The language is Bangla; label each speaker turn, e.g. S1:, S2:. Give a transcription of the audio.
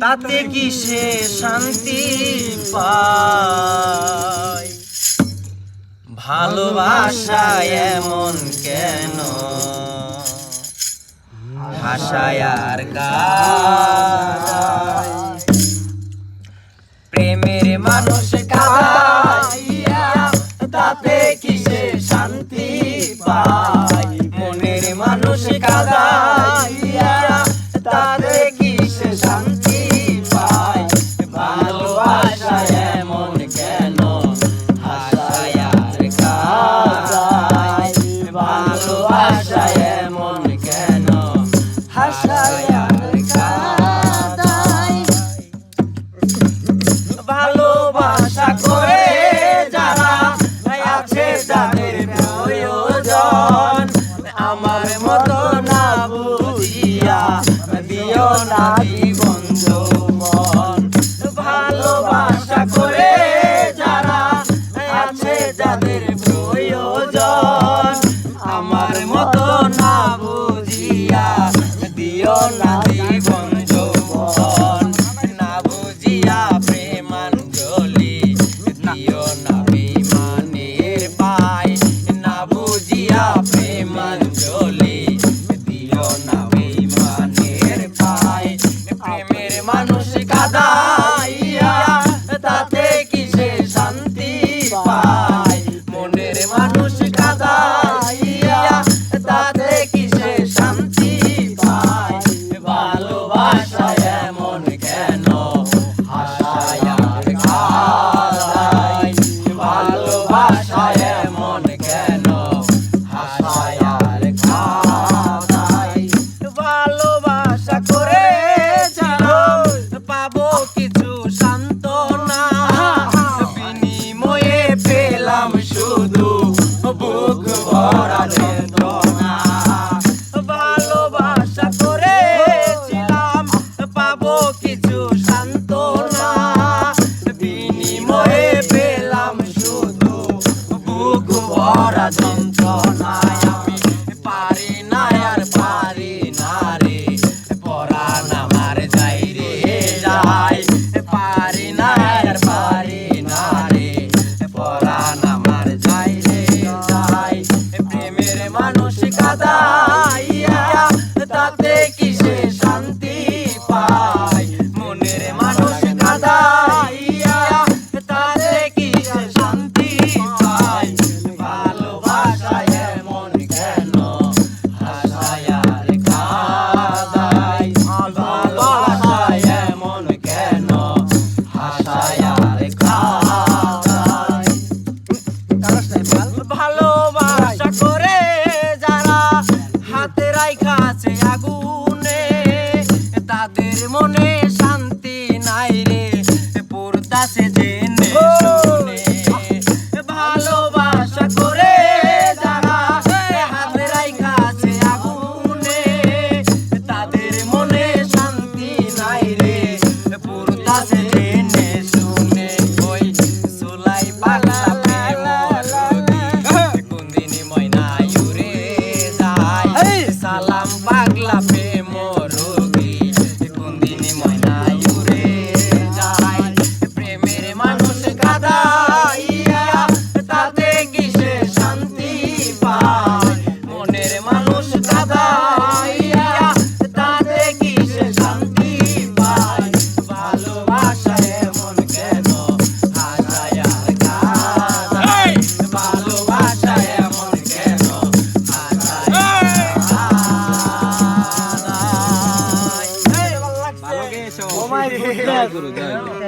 S1: তাতে কি সে শান্তি পায়? ভালোবাসা এমন কেন? হাসায় আর গা প্রেমে না জীবন ভালোবাসা করে যারা আছে যাদের ভালোবাসা করেছিলাম কিছু সান্ত্বনা। বিনিময়ে পেলাম শুধু বুক ভরা যন্ত্রণায়। আমি পারি না, আর পারি না রে, পরাণ আমার যাই রে পারি না, আর পারি তাদের মনে শান্তি নাই রে। পড়তাছে যে
S2: Yeah. Yeah. guy.